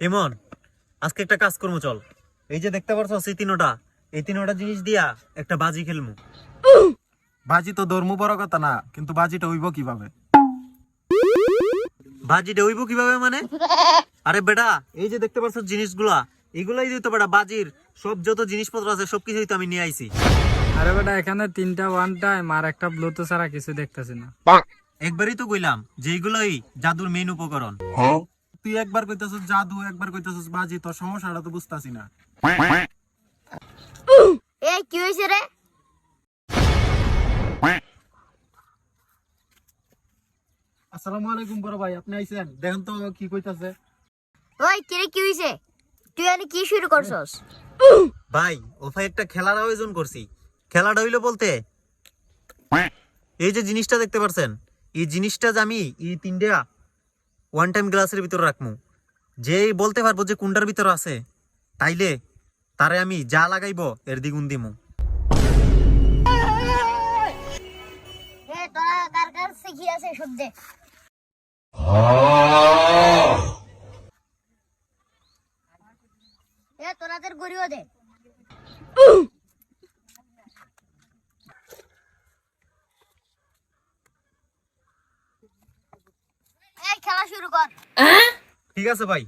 ইমন আজকে একটা কাজ করব চল। এই যে দেখতে পারছ এই তিনোটা। এই তিনোটা জিনিস দিয়া একটা বাজি খেলমু। বাজি তো ধর্ম বড় কথা না কিন্তু বাজিটা হইব কীভাবে? বাজিটা হইব কীভাবে মানে? আরে বেটা এই যে দেখতে পারছ জিনিসগুলা এগুলাই দিতে বেটা বাজির সব যত জিনিসপত্র আছে সবকিছুই তো আমি নিয়ে আইছি। আরে বেটা এখানে তিনটা ওয়ান টাইম আর একটা ব্লুটুথ ছাড়া কিছু দেখতেছি না। একবারই তো কইলাম যে এগুলোই জাদুর মেইন উপকরণ। তুই একবার কইতাছস জাদু একবার কইতাছস বাজি তোর সমস্যাটা তো বুঝতাছি না। এই কি হয়েছে রে? আসসালামু আলাইকুম বড় ভাই আপনি আইছেন? দেখেন তো কি কইতাছে। ওই কিরে কি হয়েছে তুই আনি কি শুরু করছস? ভাই ও ভাই একটা খেলার আয়োজন করছি। খেলাটা হইল বলতে এই যে জিনিসটা দেখতে পারছেন এই জিনিসটা যে আমি এই তিনটা ওয়ান টাইম গ্লাসের ভিতর রাখমু। যে বলতে পারব যে কুন্ডার ভিতর আছে, তাইলে তারে আমি যা লাগাইবো এর দ্বিগুণ দিমু। তোরাদের দে এই খেলা শুরু কর। ঠিক আছে ভাই।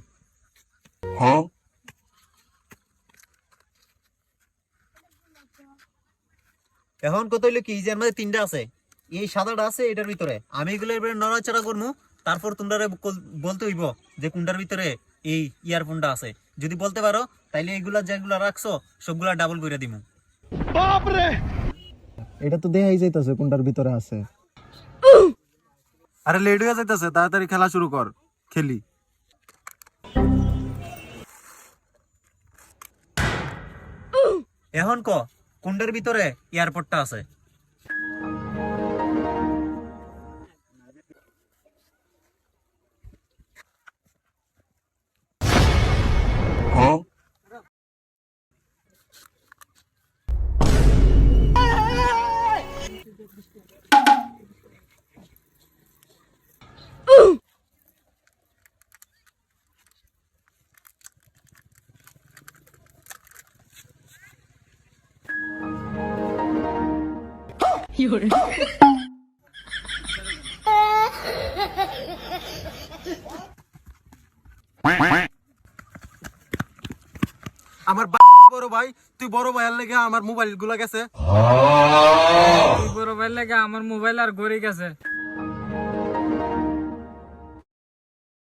এখন কত হইল কি যে আমাদের তিনটা আছে। এই সাদাটা আছে এটার ভিতরে। আমি এগুলো এবারে নড়াচড়া করব তারপর তোমরা বলতে হইব যে কোনটার ভিতরে এই ইয়ারফোনটা আছে। যদি বলতে পারো তাইলে এগুলা যেগুলা রাখছো সবগুলা ডাবল করে দিমু। এটা তো দেখাই যাইতাছে কোনটার ভিতরে আছে। আরে লেট হয়ে যাইতাছে, তাড়াতাড়ি খেলা শুরু কর, খেলি। এখন ক কোনটার ভিতরে এয়ারপোর্টটা আছে। আমার বড় ভাই তুই বড় ভাইয়ের লেগে আমার মোবাইলগুলা গেছে। তুই বড় ভাইয়ের লেগে আমার মোবাইল আর ঘড়ি গেছে।